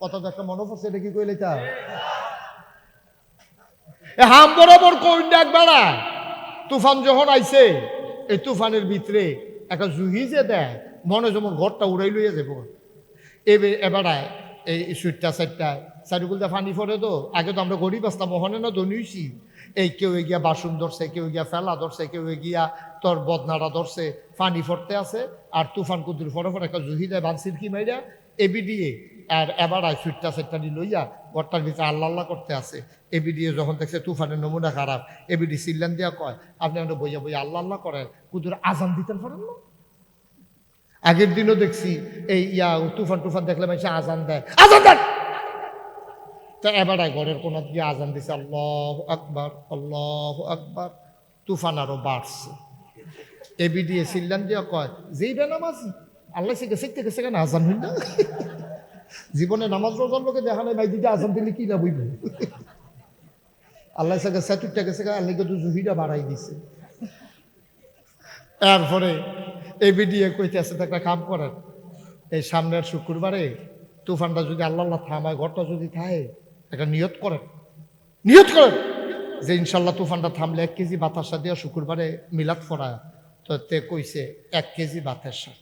কত একটা মনে পড়ছে, এটা কি কইলে তা? হাম বরাবর কোন ডাক বেড়ায় তুফান যখন আইছে এই তুফানের ভিতরে একটা জুহি যে দেয়, মনে যেমন ঘরটা উড়াই লইয়া যাব এবে এবারায় এই সুইটটা সাইডটায় চারিগুলটা ফানি পড়ে তো। আগে তো আমরা গরিব আসতাম মহনে না ধনিছি এই কেউ গিয়া বাসন ধরছে, কেউ গিয়া ফেলা ধরছে, কেউ গিয়া তোর বদনাড়া ধরছে, ফানি ফরতে আছে। আর তুফান কুদুর ফরে ফরে একটা জুহি দেয় বানসির কি মাইরা এবি দিয়ে আর এবার আয় সুইটটা সাইডটা নি লইয়া ঘরটার ভিতরে আল্লাহ আল্লাহ করতে আছে। এবি দিয়ে যখন দেখছে তুফানের নমুনা খারাপ এবিডি সিল্লান দিয়া কয়, আপনি আমরা বইয়া বইয়া আল্লাহ আল্লাহ করেন, কুদুর আজান দিতেন পারেন না? আগের দিনও দেখছি, এই ইয়া, তুফান টুফান দেখলে মানুষ আজান দেয়। আজান দেন! তা এবার আই ঘরের কোন দিয়ে আজান দিছে, আল্লাহ আকবার আল্লাহ আকবার। তুফান আরও বাড়ছে। এবি দিয়ে সিল্লান দিয়া কয়, যেই বে নামাজ আল্লাহ সে গেছে কেন আজান হইল। জীবনে নামাজ রোজার লোকে দেখা নাই, ভাই, দিদি আজান দিলে কি না বইব আল্লাহ সাথে সেতুরটা গেছে আল্লাহ কিন্তু জুহিটা বাড়াই দিছে। তারপরে এই বিডিএ কইতে আছে, একটা কাম করেন, এই সামনের শুক্রবারে তুফানটা যদি আল্লাহ আল্লাহ থামায়, ঘরটা যদি থাকে একটা নিয়ত করেন। নিয়ত করেন যে ইনশাল্লাহ তুফানটা থামলে এক কেজি বাতাসা দিয়ে শুক্রবারে মিলাদ ফরায় তো তে কইছে, এক কেজি বাতাসা।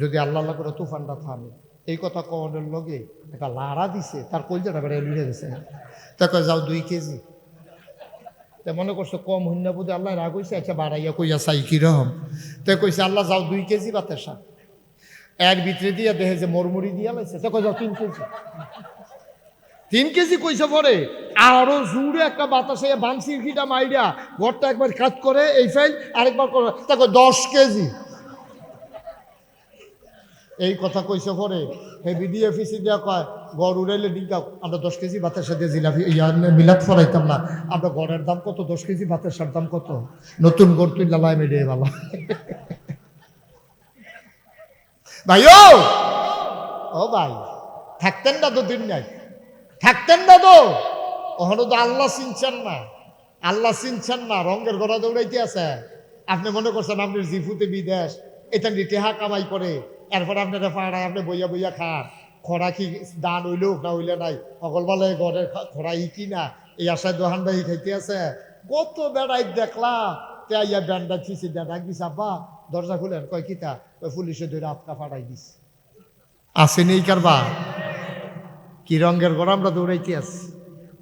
যদি আল্লাহ আল্লাহ করে তুফানটা থামে। এই কথা কনের লগে একটা লাড়া দিছে, তার কলজাটা বেড়ে লুড়ে গেছে তাকে যাও দুই কেজি। তা মনে করছ, কম হইন না বুঝে আল্লাহ রাগ হইছে? আচ্ছা বাড়াইয়া কইয়া চাই কীরকম? তে কইছে, আল্লাহ, যাও দুই কেজি বাতাসা এর ভিতরে দিয়া দেখে যে মরমুড়ি দিয়া লাইছে, তো কই যাও তিন কেজি। তিন কেজি কইছে পরে, আরও জুড়ে একটা বাতাসে বানসির খিটা মাইডা ঘরটা একবার কাজ করে, এই ফাইল আরেকবার করে তাকে দশ কেজি। এই কথা কইছে পরে হে বিডি অফিসে দিয়া কয়, গড় উড়াইলে ডিঙ্কা আমরা দশ কেজি বাতাসা দিয়ে জিলাপি, ইয়া মিলাদ ফরাইতাম না। আমরা গড়ের দাম কত? দশ কেজি বাতাসার দাম কত? নতুন গড় তুই লালাই মেডিয়ে বালা ভাই ও ভাই, থাকতেন না তো দিন নাই। থাকতেন না তো? ওখানে তো আল্লাহ চিনছেন না। আল্লাহ চিনছেন না, রঙের গড়া দৌড়াইতে আছে। আপনি মনে করছেন আপনার জিফুতে বিদেশ, এটা টেহা কামাই করে। এরপর আপনারা পাড়ায় আপনি বইয়া বইয়া খান। খরা কি দান হইল না হইলে নাই? সকল বলে ঘরের খরা ই কি না? এই আশায় দোহান ভাই খাইতে আছে। কত বেড়াই দেখলা তে ইয়া ব্যান্ডা ছিছি ডাক দিস আব্বা, দরজা খুলেন। কয়, কিতা? ওই পুলিশে ধরে আপকা ফাটাই দিস। আসে নেই কারবা কি রঙের ঘর? আমরা দৌড়াইতে আছি।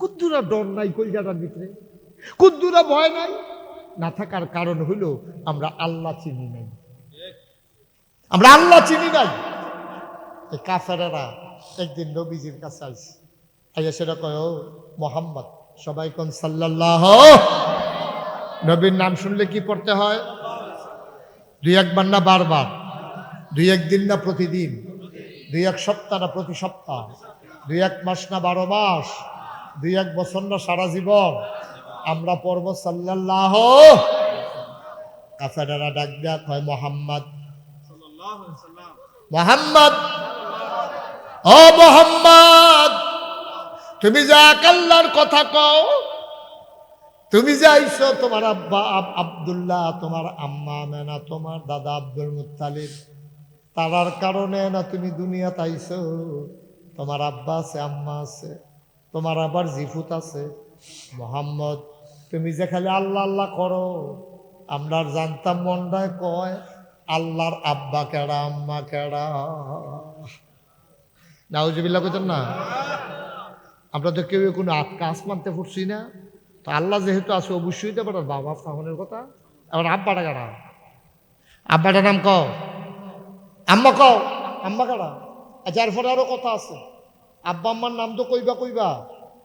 কুদ্দুরা ডর নাই কলজাটার ভিতরে। কুদ্দুরা ভয় নাই। না থাকার কারণ হইল আমরা আল্লাহ চিনি নাই। আমরা আল্লাহ চিনি নাই। এই কাফেরেরা একদিন নবীজির কাছে আইসি। আইয়া সেটা কয় মোহাম্মদ, সবাই কোন সাল্লাল্লাহ? নবীর নাম শুনলে কি পড়তে হয়? দুই একবার না বারবার? দুই একদিন না প্রতিদিন? দুই এক সপ্তাহ না প্রতি সপ্তাহ? দুই এক মাস না বারো মাস? দুই এক বছর না সারা জীবন? আমরা পর্ব সাল্লাল্লাহ। কাফেরেরা ডাক দেয়া কয়, মোহাম্মদ মোহাম্মদ। ও মোহাম্মদ, তুমি যা আল্লাহর কথা কও, তুমি যে আইছো তোমার আব্বা আব- আব্দুল্লাহ, তোমার আম্মা মেনা তোমার দাদা আব্দুল মুত্তালিব, তারার কারণে না তুমি দুনিয়াতে আইছো তোমার আব্বা আছে, আম্মা আছে, তোমার আবার জিফুত আছে। মোহাম্মদ, তুমি যে খালি আল্লাহ আল্লাহ করো, আমরা জানতাম মন্ডায় কয় আল্লাহর আব্বা কেডা, আম্মা কেডা? নাউজিবিল্লা কইতেন না? আমরা তো কেউ কোনো আটকা আসমানতে ফুটছি না? তো আল্লাহ যেহেতু আছে, অবশ্যই তো পারার বাবা সাহনের কথা। এবার আব্বাটা কাটা আব্বাটার নাম কও? আম্মা কও? আম্মা কাটা আচ্ছা এরপরে আরও কথা আছে। আব্বা, আম্মার নাম তো কইবা কইবা।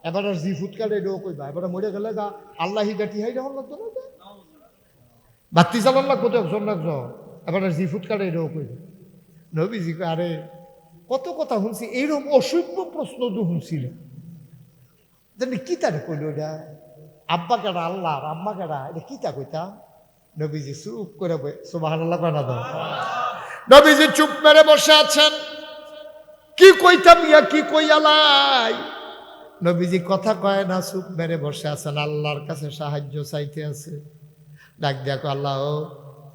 এবার আর জি ফুট কাটে এটাও কইবা। এবার মরে গেলে গা, আল্লাহ হিদা টিহাই যখন লাগতো না? বাত্তি চালান লাগবো তো একজন একজন? আর জি ফুট কাটে এটাও কইবা। নবীজি আরে, কত কথা শুনছি, এইরকম অসভ্য প্রশ্ন তো শুনছিল কি তারে কইল এটা? আব্বা কেডা, আল্লাহ, আর আম্মা কেডা, এটা কি তা কইতা? নবীজি চুপ করে সুবাহ আল্লাহ কয় না দাও নবীজি চুপ মেরে বসে আছেন। কি কইতাম ইয়া কি কইয়ালাই নবীজি কথা কয় না, চুপ মেরে বসে আছেন। আল্লাহর কাছে সাহায্য চাইতে আছে। ডাক দেখো আল্লাহ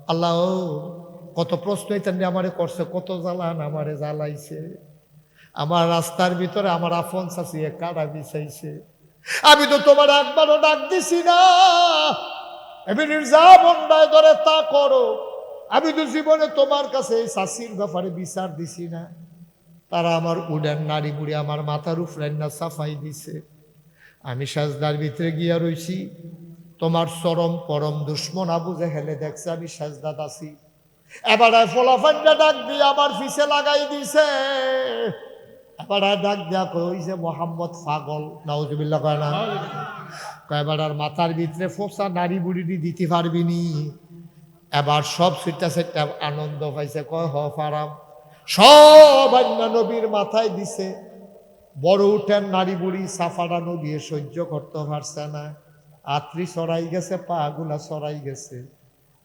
আল্লাহ, কত প্রশ্ন এটা আমারে করছে, কত জ্বালান আমারে জ্বালাইছে। আমার রাস্তার ভিতরে আমার আফন চাষিয়ে কাটা বিছাইছে। আমি তো তোমার একবারও ডাক দিছি না। আমি যা বন্ডায় ধরে তা করো। আমি তো জীবনে তোমার কাছে এই শাসির ব্যাপারে বিচার দিছি না। তারা আমার উডেন নারী বুড়ি আমার মাথার উপরে না সাফাই দিছে। আমি সাজদার ভিতরে গিয়া রইছি। তোমার চরম পরম দুশ্মন আবু হেলে দেখছে আমি সাজদাত আছি এবার ফলাফান্ডা ডাক দিয়ে আমার ফিসে লাগাই দিছে। এবার ডাক দিয়া কইছে মোহাম্মদ পাগল। নাউজুবিল্লাহ কয়, না। কয়বার আর মাথার ভিতরে ফোসা নারী বুড়ি দিতে পারবি নি। এবার সব সেটা সেটা আনন্দ পাইছে। কয়, হ, পারাম। সব অন্য নবীর মাথায় দিছে। বড় উঠেন নারী বুড়ি, সাফারা নবী সহ্য করতে পারছে না। আত্রি সরাই গেছে, পা গুলা সরাই গেছে।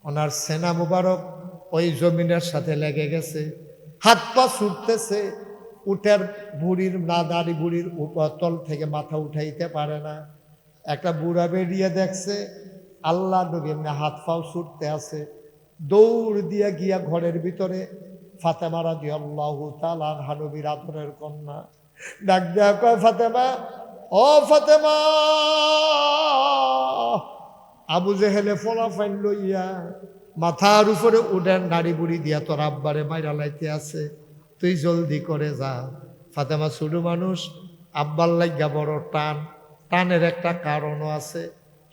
ওনার সেনা মুবারক ওই জমিনের সাথে লেগে গেছে। হাত পা ছুটতেছে উঠের বুড়ির না নারী বুড়ির তল থেকে মাথা উঠাইতে পারে না। একটা বুড়া বেরিয়ে দেখছে আল্লাহ নবী এমনি হাত পাও ছুটতে আছে। দৌড় দিয়ে গিয়া ঘরের ভিতরে ফাতেমা রাজি আল্লাহ তালান হানবীর আদরের কন্যা। ডাক দেয়া কয়, ফাতেমা, ও ফাতেমা! আবু জেহেলে ফলা ফাইন লইয়া মাথার উপরে উডেন নাড়ি বুড়ি দিয়া তোর আব্বারে মাইরা লাইতে আছে, তুই জলদি করে যা। ফাতেমা ছোট মানুষ, আব্বার লাগিয়া বড় টান, টানের একটা কারণও আছে।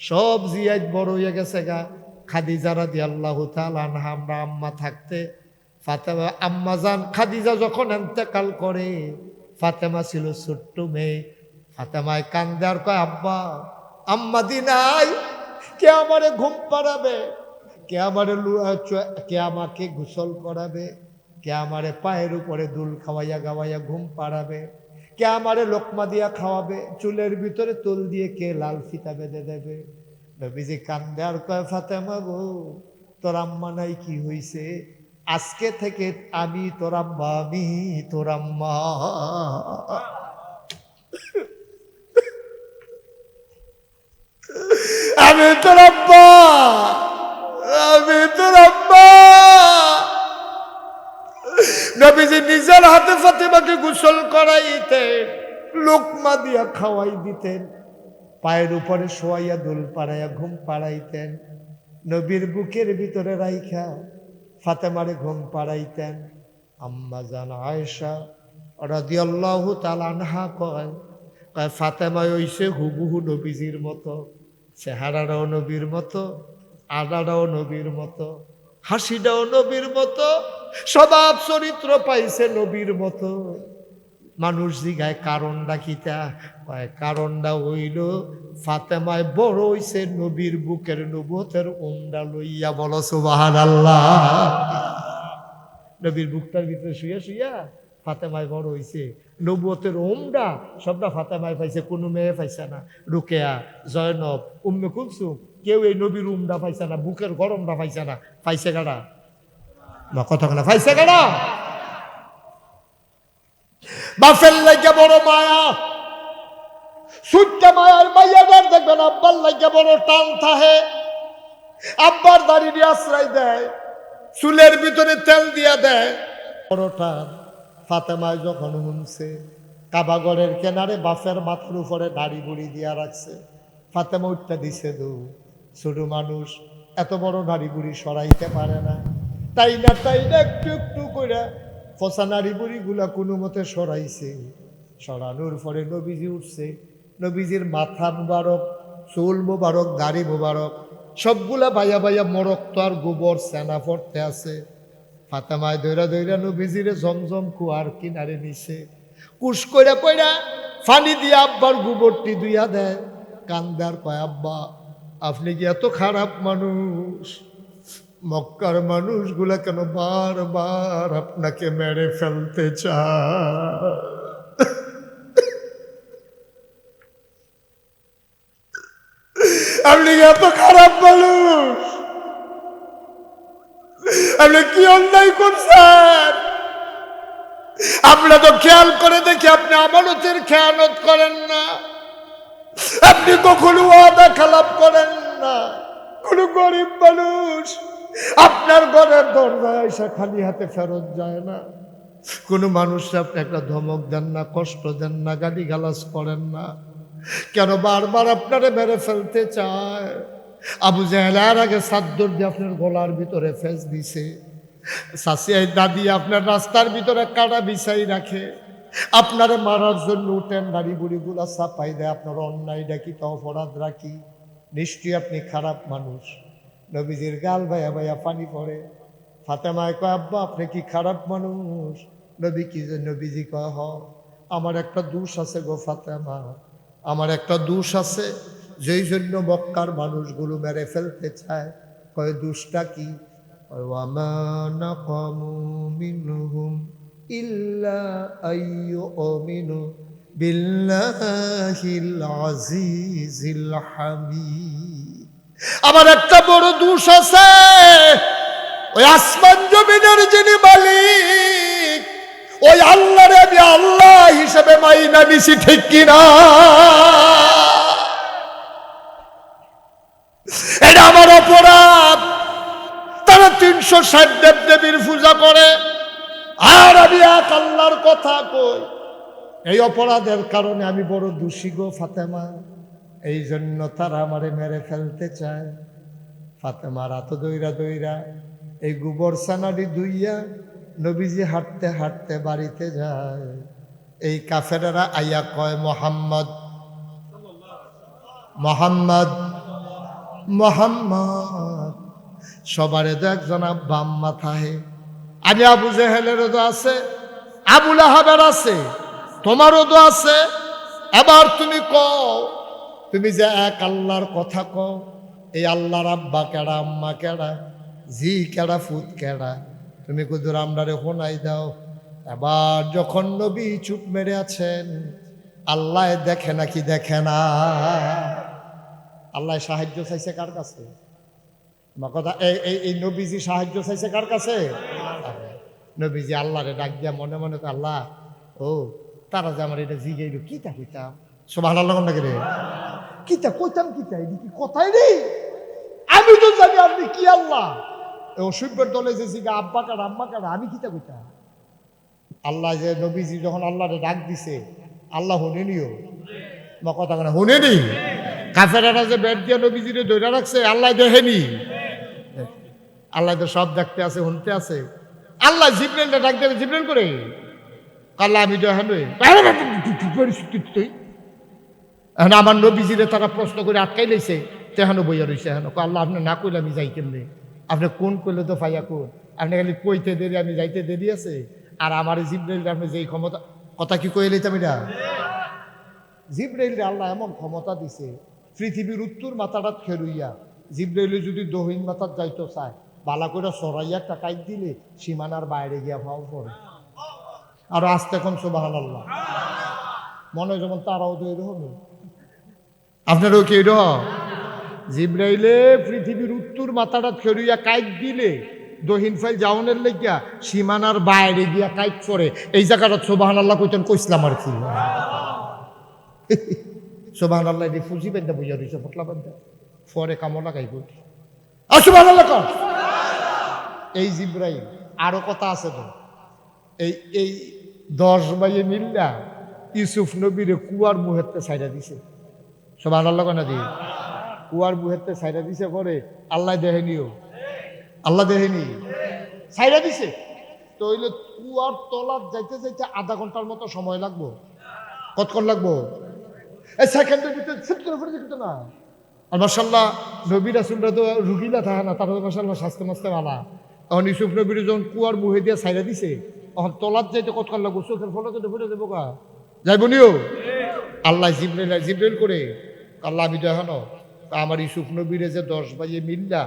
সব জিয়াই বড় হয়ে গেছে গা খাদিজারা দি আল্লাহ আনহা, আমরা আম্মা থাকতে। ফাতেমা, আম্মা যান খাদিজা যখন এন্তেকাল করে, ফাতেমা ছিল ছোট্ট মেয়ে। ফাতেমায় কান্দে আর কয়, আব্বা, আম্মা দিনাই কে আমারে ঘুম পাড়াবে? কে আমারে কে আমাকে গোসল করাবে? কে আমারে পায়ের উপরে দুল খাওয়াইয়া গাওয়াইয়া ঘুম পাড়াবে? কে আমারে লোকমা দিয়া খাওয়াবে? চুলের ভিতরে তুল দিয়ে কে লাল ফিতা বেঁধে দেবে? নবীজি কান্দে, আর কয়, ফাতেমা গো, তোর আম্মা নাই কি হইছে? আজকে থেকে আমি, তোর আম্মা, আমি, তোর আম্মা। আমি তোর আব্বা। আমি তোর আব্বা। নবীজি নিজের হাতে ফাতেমাকে গোসল করাইতেন, লোকমা দিয়া খাওয়াই দিতেন, পায়ের উপরে শোয়াইয়া দুল পাড়াইয়া ঘুম পাড়াইতেন, নবীর বুকের ভিতরে রাইখা ফাতেমারে ঘুম পাড়াইতেন। আম্মা জান আয়েশা রাদিয়াল্লাহু তাআলা আনহা কয় কয়, ফাতেমায় হইছে হুবহু নবীজির মতো। চেহারাটাও নবীর মতো আডাটাও নবীর মতো, হাসিটাও নবীর মতো, স্বভাব চরিত্র পাইছে নবীর মতো। মানুষ জিগায়, কারণটা কিতা কয়, কারণটা হইল ফাতেমায় বড় হইছে নবীর বুকের নবতের উমরা লইয়া, বলো সুবাহান আল্লাহ নবীর বুকটার ভিতরে শুয়ে শুইয়া ফাতেমায় বড় হইছে। নবুয়তের ওমরা সবটা ফাতেমায় পাইছে, কোনো মেয়ে পাইছে না। রুকেয়া, জয়নব, উম্মে কুলসুম, কেউ এই নবীর উমরা পাইছে না, বুকের গরমটা পাইছে না। পাইছে গাড়া মা, কথা কেনা পাইছে গাড়া বাফের লাগে বড় মায়া। সুট্টা মায়ার মাইয়াদার দেখবেন, আব্বার লাগে বড় টান থাহে। আব্বার দাঁড়িয়ে আশ্রয় দেয়, চুলের ভিতরে তেল দিয়া দেয়। বড় টান। ফাতেমায় যখন শুনছে কাবাগড়ের কেনারে বাফের মাথার উপরে দাড়ি বুড়ি দিয়া রাখছে। ফাতেমা উঠতে দিছে, দু, ছোট মানুষ, এত বড় নারী বুড়ি সরাইতে পারে না। তাই না তাই না, একটু একটু করে ফসা নারী বুড়িগুলা কোনো মতে সরাইছে। সরানোর পরে নবীজি উঠছে। নবীজির মাথা মুবারক, চুল মুবারক, দাড়ি মুবারক, সবগুলা বাইয়া বাইয়া মরক তো আর গোবর, সেনা পড়তে আছে। ফাতেমায় দৈরা দৈরা নবীজিরে জমজম কুয়ার কিনারে নিছে। কুশ কইরা কইরা ফানি দিয়ে আব্বার গোবরটি দুইয়া দেয়। কান্দার কয়, আব্বা, আপনি কি এত খারাপ মানুষ? মক্কার মানুষগুলা কেন বারবার আপনাকে মেরে ফেলতে চায়? আপনি এত খারাপ মানুষ? আপনি কি অন্যায় করছেন? আমরা তো খেয়াল করে দেখি আপনি আমানতের খেয়ালত করেন না। আপনি কখনো ওয়াদা খেলাপ করেন না। কোন গরিব মানুষ, আপনার ঘরের দরজায় এসে খালি হাতে ফেরত যায় না। কোনো মানুষ আপনি একটা ধমক দেন না, কষ্ট দেন না গালি গালাজ করেন না। কেন বারবার আপনারে মেরে ফেলতে চায়? আবু জাহেলার আগে সাদ্দর দিয়ে আপনার গলার ভিতরে ফেস দিছে। সাসিয়াই দাদি আপনার রাস্তার ভিতরে কাটা বিছাই রাখে। আপনারে মারার জন্য উঠেন নারী বুড়িগুলা চাপাই দেয়, আপনার অন্যায় ডাকি তো অপরাধ রাখি। নিশ্চয়ই আপনি খারাপ মানুষ। নবীজির গাল ভাইয়া ভাইয়া পানি পড়ে। ফাতেমায় কয়, আব্বা, আপনি কি খারাপ মানুষ? নবী কি যে, নবীজি কয়, হ, আমার একটা দোষ আছে গো ফাতেমা। আমার একটা দোষ আছে যেই জন্য মক্কার মানুষগুলো মেরে ফেলতে চায়, কয়, দুষ্টা কি? আমার একটা বড় দোষ আছে। ওই আসমান জমিনের যিনি মালিক, ওই আল্লাহরে আমি আল্লাহ হিসেবে মাইনা নিছি, ঠিক কিনা এটা আমার অপরাধ তিনশো ষাট দেব দেবীর পূজা করে। আর আমি এক আল্লাহর কথা কই, এই অপরাধের কারণে আমি বড় দোষী গো ফাতেমা। এই জন্য তারা আমারে মেরে ফেলতে চায়। ফাতেমা রাত দইরা দইরা এই গোবর সানাডি দুইয়া নবীজি হাঁটতে হাঁটতে বাড়িতে যায়। এই কাফেরেরা আইয়া কয়, মোহাম্মদ মোহাম্মদ মোহাম্মদ। সবারে তো একজন বাম মাথায় আমি আবু জেহেলেরও তো আছে আবুল আহাবের আছে তোমারও তো আছে। এবার তুমি কও, তুমি যে এক আল্লাহর কথা কও, এই আল্লাহর আব্বা কেডা, আম্মা কেডা জি কেডা, ফুত কেডা? তুমি কুদুর আমরারে শোনাই দাও। এবার যখন নবী চুপ মেরে আছেন আল্লাহ দেখে নাকি দেখে না। আল্লাহ সাহায্য চাইছে কার কাছে? কথা, এই এই নবীজি সাহায্য চাইছে কার কাছে? নবীজি আল্লাহরে ডাক দিয়া মনে মনে তো আল্লাহ, ও, তারা যে আমার এটা জিগাইল, কিতা কইতাম? সবাই আল্লাহ নাকি রে? কিতা কইতাম, কিতা? এটা কি কথাই রে আমি তো জানি আপনি কি আল্লাহ। শিবের দলে যে জিগা আব্বা কার, আম্মা কার, আমি কিতা কইতাম? আল্লাহ যে নবীজি যখন আল্লাহরে ডাক দিছে, আল্লাহ শুনেনিও মা কথা কেন শুনেনি কাফেরারা যে বেড দিয়া নবীজিরে ধরে রাখছে, আল্লাহ দেখেনি আল্লাহ তো সব দেখতে আছে, শুনতে আছে। আল্লাহ জিব্রেলটা ডাক দেবে জিব্রেল করে আল্লাহ, আমি তুই এখন আমার নবীজিরে তারা প্রশ্ন করে আটকাই লাইছে তেহানো বইয়া রয়েছে এখন। আল্লাহ, আপনি না কইলে আমি যাই কেমনে? আপনি কোন কইলে তো ফাইয়া কোন? আপনি খালি কইতে দেরি, আমি যাইতে দেরি আছে। আর আমার জিব্রাইল, আপনি যেই ক্ষমতা কথা কি কইলে আমি না জিব্রাইল আল্লাহ এমন ক্ষমতা দিছে, পৃথিবীর উত্তর মাথাটা খেরুইয়া জিব্রাইলে যদি দহিন মাথার যাইতো চায়। বালা করে সরাইয়া টাকাই দিলে সীমানার বাইরে গিয়া ভাও পড়ে। আর আস্তে এখন সুবাহান আল্লাহ মনে যেমন তারাও তো এরকম। আপনারও কি এরকম? জিব্রাইলে পৃথিবীর উত্তর মাথাটা খেরুইয়া কাইট দিলে, দহিন ফাইল যাওনের লেগিয়া সীমানার বাইরে গিয়া কাইট করে এই জায়গাটা সোবাহান আল্লাহ কইতেন কইসলাম আর কি। সোবাহান আল্লাহ এটি ফুজি বেন্দা বুঝা দিছে ফটলা বেন্দা ফরে কামো লাগাই কই আর সোবাহান আল্লাহ এই জিব্রাইল, আরও কথা আছে তো। এই এই দশ বাইয়ে মিল্লা ইউসুফ নবীরে কুয়ার মুহেতে সাইডা দিছে। সোবাহান আল্লাহ কেন দিয়ে কুয়ার মুহেতে সাইডা দিছে পরে আল্লাহ দেহেনিও আল্লাহ দেহেনি সাইডা দিছে। তো হইলে কুয়ার তলার যাইতে যাইতে আধা ঘণ্টার মতো সময় লাগবো। কতক্ষণ লাগবো? এই সেকেন্ডের ভিতরে সেট করে ফেলে দিত না। আর মাসাল্লাহ নবী রাসুলরা তো রুগীলা থাকে না, তারা তো মাসাল্লাহ স্বাস্থ্য মাস্তে মালা তখন ইউসুফ নবীর যখন কুয়ার মুহে দিয়ে সাইডা দিছে। তখন তলাত যাইতে কতক্ষণ লাগবো, চোখের ফলে তো ফুটে দেবো কা যাইব নিও? আল্লাহ জিব্রেল জিব্রেল করে। আল্লাহ আমি দেখানো, আমার ইউসুফ নবীরে যে দশ বাজে মিল্লা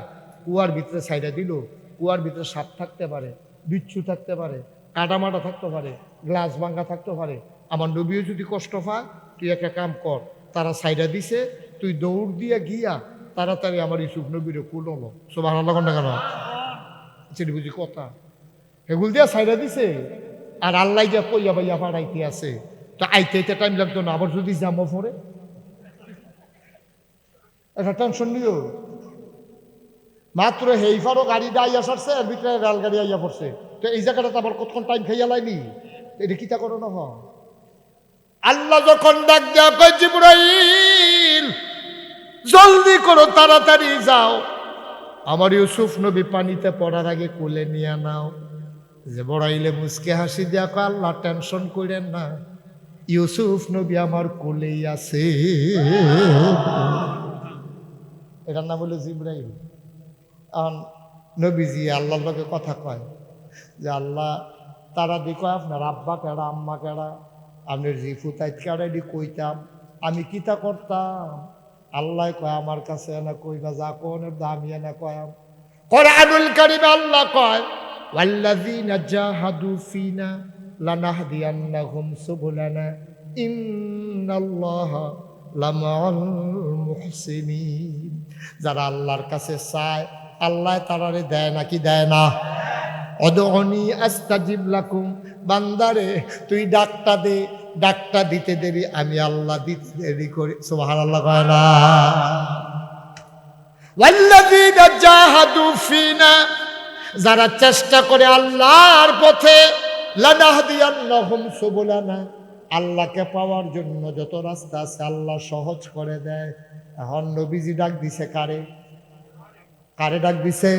কুয়ার ভিতরে সাইডা দিল, কুয়ার ভিতরে সাপ থাকতে পারে, বিচ্ছু থাকতে পারে, কাটামাটা থাকতে পারে, গ্লাস ভাঙ্গা থাকতে পারে। আমার নবীও যদি কষ্ট পায়, তুই একটা কাম কর, তারা সাইডা দিছে, তুই দৌড় দিয়া গিয়া তাড়াতাড়ি আমার ইউসুফ নবীরে কুললো সব আল্লাহ ঘণ্টা কেন? সেটি বুঝি কথা? এগুল দিয়া সাইডা দিছে। আর আল্লাহ যা কইয়া বাইয়া পাড়াইতে আছে। তো আইতে আইতে টাইম লাগতো না, আবার যদি জামো পরে। একটা টেনশন নিও। মাত্র হেইফারও গাড়ি আইয়া সরছে, এর ভিতরে রেলগাড়ি আইয়া পড়ছে। তো এই জায়গাটা আবার কতক্ষণ টাইম খাইয়া লাইনি? এটা কিতা করো না আল্লাহ যখন ডাক কয় জিব্রাইল, জলদি করো, তাড়াতাড়ি যাও। আমার ইউসুফ নবী পানিতে পড়ার আগে কোলে নিয়ে নাও। যে বড়াইলে মুসকে হাসি দিয়া আল্লাহ টেনশন করেন না। ইউসুফ নবী আমার কোলেই আছে। এটার নাম হলো জিব্রাইল। এখন নবীজি আল্লাহর লগে কথা কয় যে, আল্লাহ, তারা দি কয় আপনার আব্বা কেডা, আম্মা কেডা? আপনার রিফু তাইত কেডা এটি কইতাম। আমি কিতা করতাম? আল্লাহ কয়, আমার কাছে এনে কইবা যা কোনের দামি এনে কয়াম কোরআনুল কারিমে আল্লাহ কয়, ওয়াল্লাযীনা জাহাদু ফিনা লানাহদিয়ান্নাহুম সুবুলানা, ইন্নাল্লাহা লামাআল মুহসিনিন. যারা আল্লাহর কাছে চায়, আল্লাহ তারারে দেয় নাকি দেয় না? অদনি আস্তাজিব লাকুম, বান্দারে, তুই ডাকটা দে ডাকটা দিতে দেরি, আমি আল্লাহ দিতে দেরি করি। সুবহান আল্লাহ যারা চেষ্টা করে আল্লাহর পথে আল্লাহকে পাওয়ার জন্য যত রাস্তা আছে, আল্লাহ সহজ করে দেয়। এখন নবীজি ডাক দিছে কারে? কারে ডাক দিছে?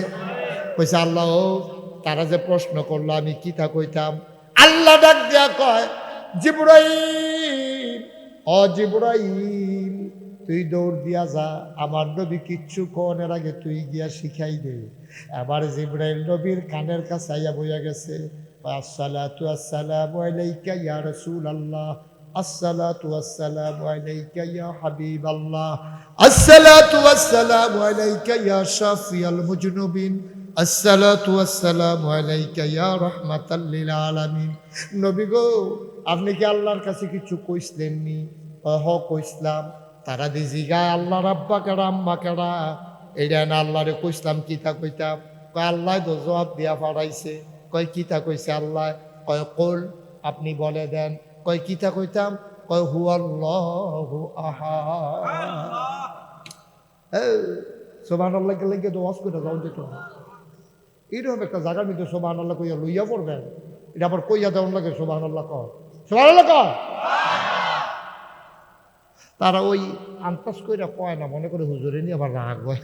কইছে, আল্লাহ, তারা যে প্রশ্ন করল, আমি কি তা কইতাম? আল্লাহ ডাক দিয়া কয় জিব্রাইল ও জিব্রাইল, তুই দৌড় দিয়া যা, আমার নবী কিচ্ছু কনের আগে তুই গিয়া শিখাই দে। এবার জিব্রাইল নবীর কানের কাছে আইয়া বইয়া গেছে, আসসালাতু আসসালামু আলাইকা ইয়া রাসূলুল্লাহ, আসসালাতু আসসালামু আলাইকা ইয়া হাবিবাল্লাহ, আসসালাতু আসসালামু আলাইকা ইয়া শাফিয়াল মুজনুবিন আসসালাতু আসসালামু আলাইকা ইয়া রাহমাতাল লিল আলামিন। নবী গো আপনি কি আল্লাহর কাছে কিছু কইসলেননি? হ কইসলাম। তারা দি জিগায় আল্লাহ রাব্বা কেডা আম্মা কেডা এইটা না আল্লাহরে কইসলাম কিতা কইতাম? কয় আল্লাহ তো জবাব দিয়া পাঠাইছে কয় কিতা কইছে আল্লাহ? কয় কোল আপনি বলে দেন। কয় কিতা কইতাম? কয় হু আল্লাহ! আহা সোবান আল্লাহকে লেগে তো ওয়াজ করে যাও যেত এইরকম একটা জায়গার মধ্যে সোবান আল্লাহ কইয়া লইয়া পড়বেন। এটা আবার কইয়া দেওয়ার লাগে সোবান আল্লাহ কর সোবান আল্লাহ কর তারা ওই আন্তাজ কইরা কয় না, মনে করে হুজুরে নিয়ে আবার রাগ হয়।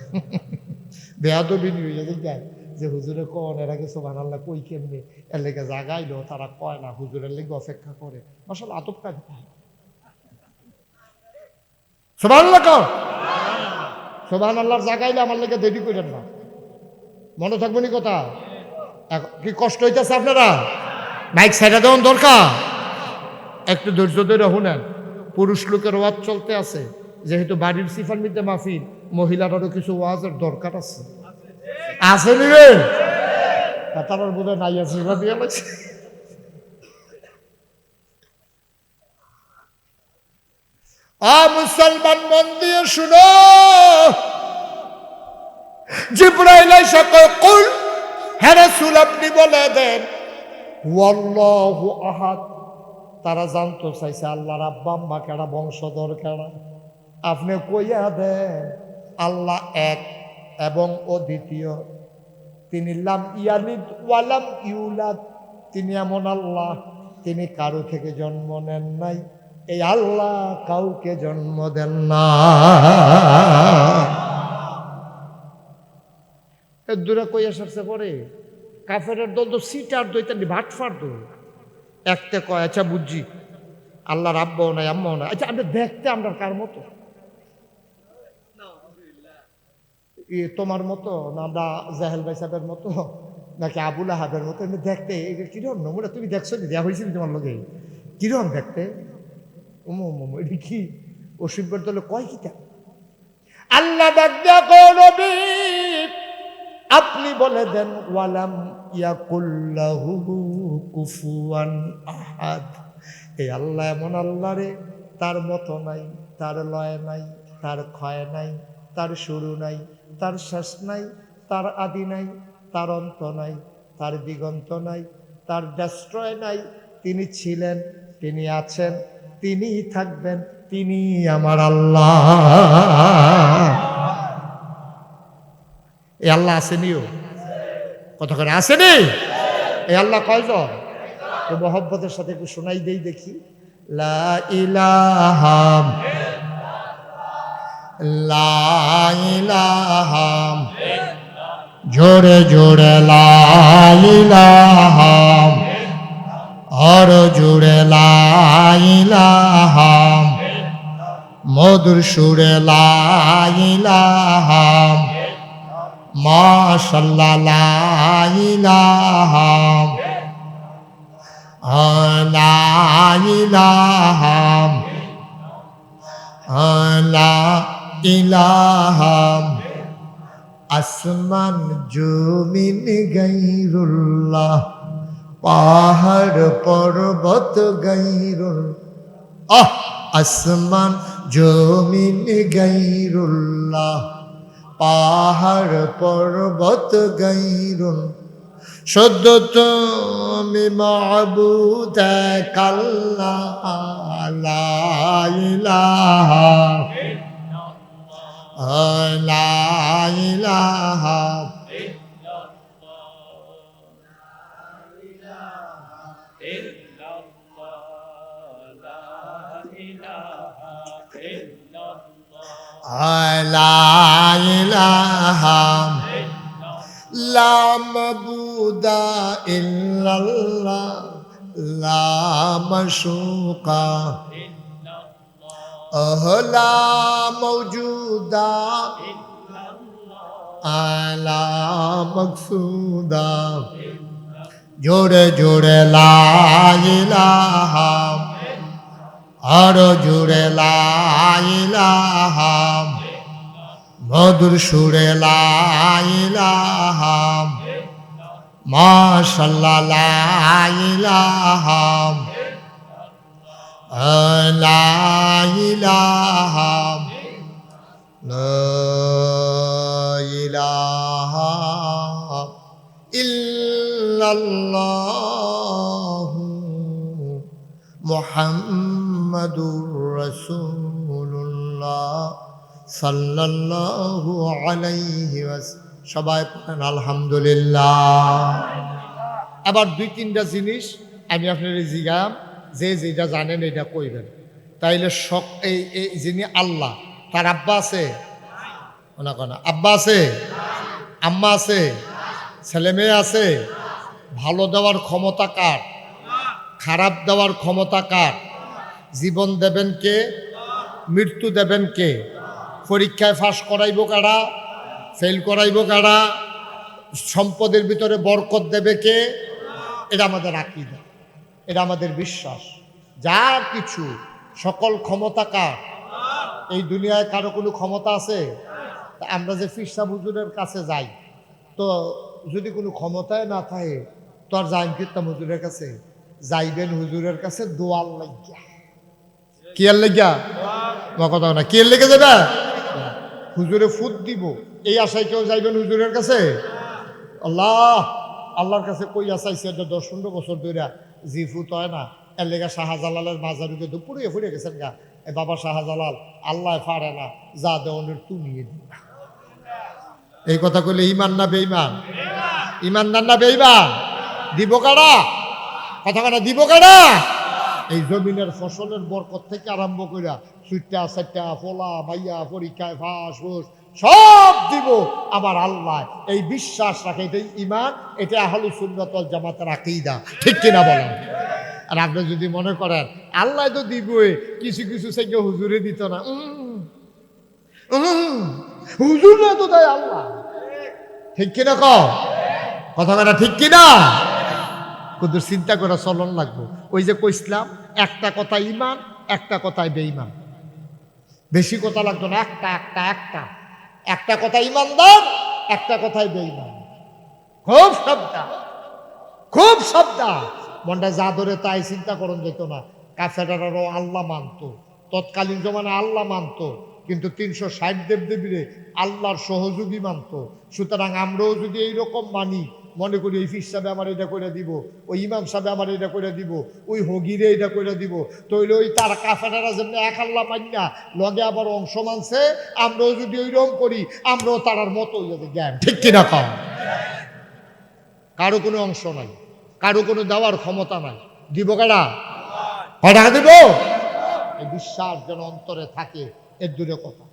বেয়াদবি নিয়ে যদি যায় যে হুজুরে কন এর আগে সোবান আল্লাহ কই কেমনি? এর লেগে জাগাইলো তারা কয় না, হুজুরের লেগে অপেক্ষা করে। আসলে আতপ কাজ সোবান আল্লাহ কর সোবান আল্লাহর জাগাইলে আমার লেগে দেরি করেন না। মনে থাকবে নি কথা? কি কষ্ট হইতেছে আপনারা? মাইক সাইডা দেওয়ার দরকার? একটু ধৈর্য ধরে শুনেন। পুরুষ লোকের ওয়াজ চলতে আছে। যেহেতু বাড়ির সিফার মধ্যে মাহফিল মহিলারও কিছু ওয়াজের দরকার আছে। আছে নি রে? তারপর বোধ নাই, আছে দিয়ে লাগছে আ, মুসলমান মন দিয়ে শুনো। জিব্রাইল এসে কয়, কুল আপনি বলে দেন, ওয়াল্লাহু আহাদ। তারা জানতো চাইছে, আল্লাহর আব্বা আম্মা বংশধর আপনি কইয়া দেন, আল্লাহ এক এবং ও দ্বিতীয় তিনি লাম ইয়ালিদ ওয়ালাম ইউলাদ। তিনি এমন আল্লাহ, তিনি কারও থেকে জন্ম নেন নাই। এই আল্লাহ কাউকে জন্ম দেন না। এ দূরে কইয়া সারছে পরে? কাফেরের দল তো সিটার দইতানি ভাট ফাট দো একতে কয় আচ্ছা বুঝছি। আল্লাহর আব্বাও নাই, আম্মাও নাই। আচ্ছা আমরা দেখতে আমরা কার মতো? এ তোমার মতো না আমরা জাহেল ভাই সাহেবের মতো, নাকি আবুল আহাবের মতো? এমনি দেখতে কীরকম নমুনা তুমি দেখছ নি? দেওয়া হয়েছিল তোমার লগে? কীরকম দেখতে? ওমো মোমো এটি কি? অসিব্যের দলে কয় কিতা আল্লাহ বাগদা নবী আপনি বলে দেন, ওয়ালাম ইয়াকুল্লাহু কুফুয়ান আহাদ। এই আল্লাহ এমন আল্লাহ রে, তার মতো নাই, তার লয় নাই, তার ক্ষয় নাই, তার শুরু নাই, তার শেষ নাই, তার আদি নাই, তার অন্ত নাই, তার দিগন্ত নাই, তার ডেস্ট্রয় নাই। তিনি ছিলেন, তিনি আছেন, তিনিই থাকবেন তিনি আমার আল্লাহ। এই আল্লাহ আসেনিও? কথা করে আসেনি? এ আল্লাহ কয়জন? তো মোহব্বতের সাথে একটু শোনাই দেই দেখি। লা ইলাহাম জোরে জোরে লা ইলাহাম আর জোরে লা মধুর সুরে লা মাশাল্লাহ ইলাহাম লা ইলাহাম আসমান জমিন গাইরুল্লাহ পাহাড় পর্বত গাইরুল আহ আসমান জমিন গাইরুল্লাহ। পাহাড় পর্বত গাইরুল সদ্য তুমি মাবুদ কাল্লা লা ইলাহা লা মাবুদা ইল্লাল্লাহ লা মাশুকা লা মৌজুদা আলা মকসুদা জোরে জোরে লাইলাহা আরও জোরে লাইলাহা মধুর সুরে লাইলাহাম মাশাল্লাহ লাইলাহাম লাইলাহাম লাইলাহাম ইল্লাল্লাহ মুহাম্মাদুর রাসূলুল্লাহ। সাল্লাল্লাহু আলাইহি সবাই পড়েন, আলহামদুলিল্লাহ। আবার দুই, তিনটা জিনিস আমি আপনার জিগাম, যে যেটা জানেন এটা কইবেন। তাইলে শখ এই এই যিনি আল্লাহ, তার আব্বা আছে? ওনা কনা আব্বা আছে? আম্মা আছে? ছেলে মেয়ে আছে? ভালো দেওয়ার ক্ষমতা কার? খারাপ দেওয়ার ক্ষমতা কার? জীবন দেবেন কে? মৃত্যু দেবেন কে? পরীক্ষায় ফাঁস করাইব কারা? ফেল করাইব কারা? সম্পদের ভিতরে বরকত দেবে কে? এটা আমাদের আকিদা। এটা আমাদের বিশ্বাস। যা কিছু, সকল ক্ষমতা কার? এই দুনিয়ায় কারও কোনো ক্ষমতা আছে? আমরা যে ফিরসা হুজুরের কাছে যাই, তো যদি কোনো ক্ষমতায় না থাকে, তো আর যাইন ফিরতাম হুজুরের কাছে? যাইবেন হুজুরের কাছে দোয়াল লাগিয়া। কি আর লাগিয়া? কথা না। কি আর লেগে যাবে? হুজুরে ফুট দিব। এই আশায় কেউ যাইবেন হুজুরের কাছে? আল্লাহ, আল্লাহর কাছে কই আসাইছে এটা দশ পনেরো বছর ধরে জি ফুট হয় না। এর লেগা শাহজালালের মাজারুকে পুড়িয়ে ফুড়ে গেছেন গা। এ বাবা শাহজালাল, আল্লাহ ফারে না। যা দেওয়ানের তুমি এই কথা কইলে ইমান না বেইমান ইমানদার না বেইমান দিব কারা? কথা কাটা দিব কারা? এই জমিনের ফসলের বরকত থেকে আরম্ভ কইরা সুইটা সাইটা ফোলা, ভাইয়া পরীক্ষায় ফাঁস, ফুস, সব দিব আবার আল্লাহ। এই বিশ্বাস রাখে এটাই ইমান এটা আহলু সুন্নতল জামাতের আকিদা। ঠিক কিনা বলেন? আর আপনি যদি মনে করেন, আল্লাহ তো দিবই, কিছু কিছু সেকে হুজুরে দিত না। হুজুরে তো দেয় আল্লাহ। ঠিক কিনা ক কথা কথা ঠিক কিনা? কিন্তু চিন্তা করে চলন লাগবো। ওই যে কইসলাম একটা কথা ইমান একটা কথায় বেঈমান। বেশি কথা লাগতো না, একটা একটা একটা। একটা কথা ইমানদার, একটা কথায় বেঈমান। খুব শব্দা খুব শব্দা মনটা যা ধরে তাই চিন্তা করুন, যেত না। কাফেরারও আল্লাহ মানতো, তৎকালীন জমানে আল্লাহ মানতো, কিন্তু তিনশো ষাট দেব দেবীরে আল্লাহর সহযোগী মানতো। সুতরাং আমরাও যদি এইরকম মানি মনে করি ওই ফির সাহেব আমার এটা করে দিব, ওই ইমাম সাহেব আমার এটা করে দিব, ওই হগিরে এটা করে দিব। তৈলে ওই তার কাফেরারা যেমনি এক আল্লাহ মান্যা লগে আবার অংশ মানছে, আমরাও যদি ওই রকম করি, আমরাও তারার মতো যাবে জ্ঞান। ঠিক কিনা খাও কারও কোনো অংশ নাই, কারও কোনো দেওয়ার ক্ষমতা নাই। দিব কারা কটা দিব? এই বিশ্বাস যেন অন্তরে থাকে, এর দূরে কথা।